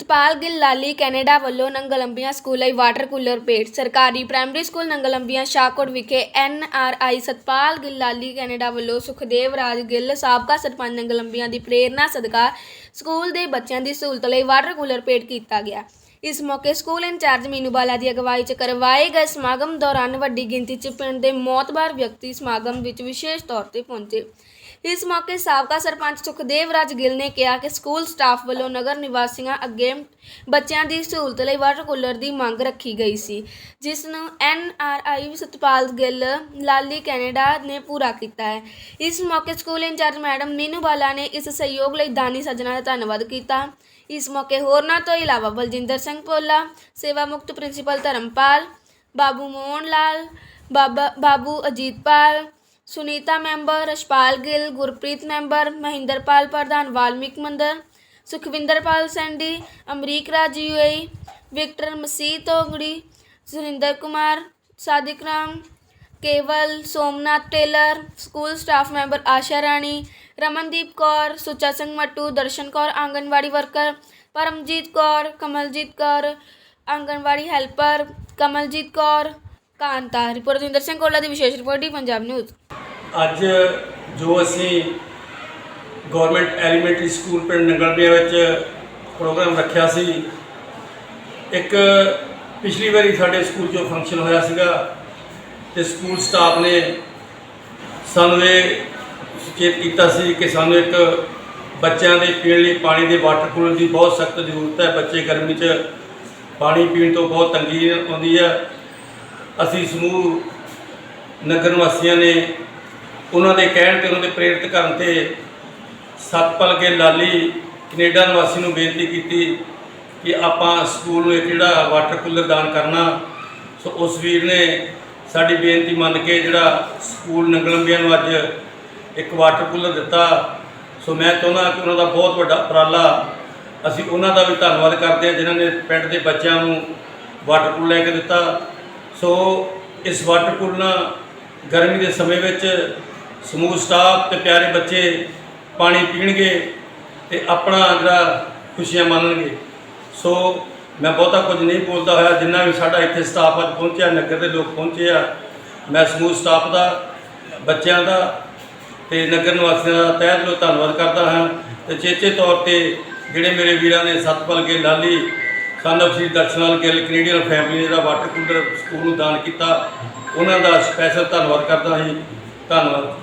Satpal Gill Lali Canada ਵੱਲੋਂ Nanglambian school ਲਈ water cooler ਭੇਟ। ਸਰਕਾਰੀ ਪ੍ਰਾਇਮਰੀ ਸਕੂਲ ਨੰਗਲੰਬੀਆਂ ਸ਼ਾਹਕੋਟ ਵਿਖੇ N R I Satpal Gill Lali Canada ਵੱਲੋਂ ਸੁਖਦੇਵ ਰਾਜ ਗਿੱਲ, ਸਾਬਕਾ ਸਰਪੰਚ ਨੰਗਲੰਬੀਆਂ ਦੀ ਪ੍ਰੇਰਣਾ, ਸਦਕਾ ਸਕੂਲ ਦੇ ਬੱਚਿਆਂ ਦੀ ਸਹੂਲਤ ਲਈ ਵਾਟਰ ਕੂਲਰ ਭੇਟ ਕੀਤਾ ਗਿਆ। ਇਸ ਮੌਕੇ ਸਕੂਲ ਇੰਚਾਰਜ ਮੀਨੂਬਾਲਾ ਦੀ ਅਗਵਾਈ 'ਚ ਕਰਵਾਏ ਗਏ ਸਮਾਗਮ ਦੌਰਾਨ ਵੱਡੀ ਗਿਣਤੀ 'ਚ ਪਿੰਡ ਦੇ ਮੌਤਬਾਰ ਵਿਅਕਤੀ ਸਮਾਗਮ ਵਿੱਚ ਵਿਸ਼ੇਸ਼ ਤੌਰ ਤੇ ਪਹੁੰਚੇ। ਇਸ ਮੌਕੇ ਸਾਬਕਾ ਸਰਪੰਚ ਸੁਖਦੇਵ ਰਾਜ ਗਿੱਲ ਨੇ ਕਿਹਾ ਕਿ ਸਕੂਲ ਸਟਾਫ ਵੱਲੋਂ ਨਗਰ ਨਿਵਾਸੀਆਂ ਅੱਗੇ ਬੱਚਿਆਂ ਦੀ ਸਹੂਲਤ ਲਈ ਵਾਟਰ ਕੂਲਰ ਦੀ ਮੰਗ ਰੱਖੀ ਗਈ ਸੀ, ਜਿਸ ਨੂੰ N R I Satpal Gill Lali Canada ਨੇ ਪੂਰਾ ਕੀਤਾ ਹੈ। ਇਸ ਮੌਕੇ ਸਕੂਲ ਇੰਚਾਰਜ ਮੈਡਮ ਨੀਨੂ ਬਾਲਾ ਨੇ ਇਸ ਸਹਿਯੋਗ ਲਈ ਦਾਨੀ ਸੱਜਣਾ ਦਾ ਧੰਨਵਾਦ ਕੀਤਾ। ਇਸ ਮੌਕੇ ਹੋਰਨਾਂ ਤੋਂ ਇਲਾਵਾ ਬਲਜਿੰਦਰ ਸਿੰਘ ਪੋਲਾ ਸੇਵਾ ਮੁਕਤ principal Dharampal, Babu Mohan Lal Baba Babu Ajitpal Sunita member Rashpal Gill Gurpreet member Mahinderpal ਪ੍ਰਧਾਨ ਵਾਲਮੀਕ ਮੰਦਰ Sukhwinderpal Sandy Amrik Raj UAE Victor Masih Togri Surinder Kumar Sadiq Ram Kewal Somnath tailor school staff member Asha Rani Ramandeep Kaur Sucha Singh Mattu Darshan Kaur anganwadi worker Paramjit Kaur Kamaljit Kaur anganwadi helper Kamaljit Kaur Kanta reporter Singh Kola ਦੀ ਵਿਸ਼ੇਸ਼ report D Punjab news ਅੱਜ ਜੋ ਅਸੀਂ government elementary school ਪਿੰਡ ਨੰਗਲਪੀਆ ਵਿੱਚ programme ਰੱਖਿਆ ਸੀ, ਇੱਕ ਪਿਛਲੀ ਵਾਰੀ ਸਾਡੇ ਸਕੂਲ 'ਚੋਂ ਫੰਕਸ਼ਨ ਹੋਇਆ ਸੀਗਾ ਤੇ ਸਕੂਲ ਸਟਾਫ ਨੇ ਸਾਨੂੰ ਇਹ ਸੁਚੇਤ ਕੀਤਾ ਸੀ ਕਿ ਸਾਨੂੰ ਇੱਕ ਬੱਚਿਆਂ ਦੇ ਪੀਣ ਲਈ ਪਾਣੀ ਦੇ ਵਾਟਰ ਕੂਲਰ ਦੀ ਬਹੁਤ ਸਖਤ ਜ਼ਰੂਰਤ ਹੈ। ਬੱਚੇ ਗਰਮੀ 'ਚ ਪਾਣੀ ਪੀਣ ਤੋਂ ਬਹੁਤ ਤੰਗੀ ਆਉਂਦੀ ਹੈ। ਅਸੀਂ ਸਮੂਹ ਨਗਰ ਨਿਵਾਸੀਆਂ ਨੇ ਉਹਨਾਂ ਦੇ ਕਹਿਣ ਤੇ ਉਹਨਾਂ ਦੇ ਪ੍ਰੇਰਿਤ ਕਰਨ ਤੇ ਸਤਪਲ ਕੇ ਲਾਲੀ ਕੈਨੇਡਾ ਨਿਵਾਸੀ ਨੂੰ ਬੇਨਤੀ ਕੀਤੀ ਕਿ ਆਪਾਂ ਸਕੂਲ ਨੂੰ ਇੱਕ ਜਿਹੜਾ ਵਾਟਰ ਕੂਲਰ ਦਾਨ ਕਰਨਾ। ਸੋ ਉਸ ਵੀਰ ਨੇ ਸਾਡੀ ਬੇਨਤੀ ਮੰਨ ਕੇ ਜਿਹੜਾ ਸਕੂਲ ਨੰਗਲੰਬੀਆਂ ਨੂੰ ਅੱਜ ਇੱਕ ਵਾਟਰ ਕੂਲਰ ਦਿੱਤਾ। ਸੋ ਮੈਂ ਚਾਹੁੰਦਾ ਕਿ ਉਹਨਾਂ ਦਾ ਬਹੁਤ ਵੱਡਾ ਉਪਰਾਲਾ ਅਸੀਂ ਉਹਨਾਂ ਦਾ ਵੀ ਧੰਨਵਾਦ ਕਰਦੇ ਹਾਂ ਜਿਨ੍ਹਾਂ ਨੇ ਪਿੰਡ ਦੇ ਬੱਚਿਆਂ ਨੂੰ ਵਾਟਰ ਕੂਲਰ ਲੈ ਕੇ ਦਿੱਤਾ। ਸੋ ਇਸ ਵਾਟਰ ਕੂਲਰ ਨਾਲ ਗਰਮੀ ਦੇ ਸਮੇਂ ਵਿੱਚ ਸਮੂਹ ਸਟਾਫ ਤੇ ਪਿਆਰੇ ਬੱਚੇ ਪਾਣੀ ਪੀਣਗੇ ਤੇ ਆਪਣਾ ਜਿਹੜਾ ਖੁਸ਼ੀਆਂ ਮਾਣਨਗੇ ਸੋ ਮੈਂ ਬਹੁਤਾ ਕੁਝ ਨਹੀਂ ਬੋਲਦਾ ਹੋਇਆ, ਜਿੰਨਾ ਵੀ ਸਾਡਾ ਇੱਥੇ ਸਟਾਫ ਅੱਜ ਪਹੁੰਚਿਆ, ਨਗਰ ਦੇ ਲੋਕ ਪਹੁੰਚੇ ਆ, ਮੈਂ ਸਮੂਹ ਸਟਾਫ ਦਾ, ਬੱਚਿਆਂ ਦਾ ਤੇ ਨਗਰ ਨਿਵਾਸੀਆਂ ਦਾ ਤਹਿ ਦਿਲੋਂ ਧੰਨਵਾਦ ਕਰਦਾ ਹਾਂ ਤੇ ਚੇਚੇ ਤੌਰ ਤੇ ਜਿਹੜੇ ਮੇਰੇ ਵੀਰਾਂ ਨੇ ਸਤਪਾਲ ਕੇ ਲਾਲੀ ਸਾਨੂੰ ਸ੍ਰੀ ਦਰਸ਼ਨਾਲ ਗਿੱਲ, ਕੈਨੇਡੀਅਨ ਫੈਮਿਲੀ ਨੇ ਜਿਹੜਾ ਵਾਟਰ ਕੂਲਰ ਸਕੂਲ ਨੂੰ ਦਾਨ ਕੀਤਾ, ਉਹਨਾਂ ਦਾ ਸਪੈਸ਼ਲ ਧੰਨਵਾਦ ਕਰਦਾ ਹਾਂ ਧੰਨਵਾਦ।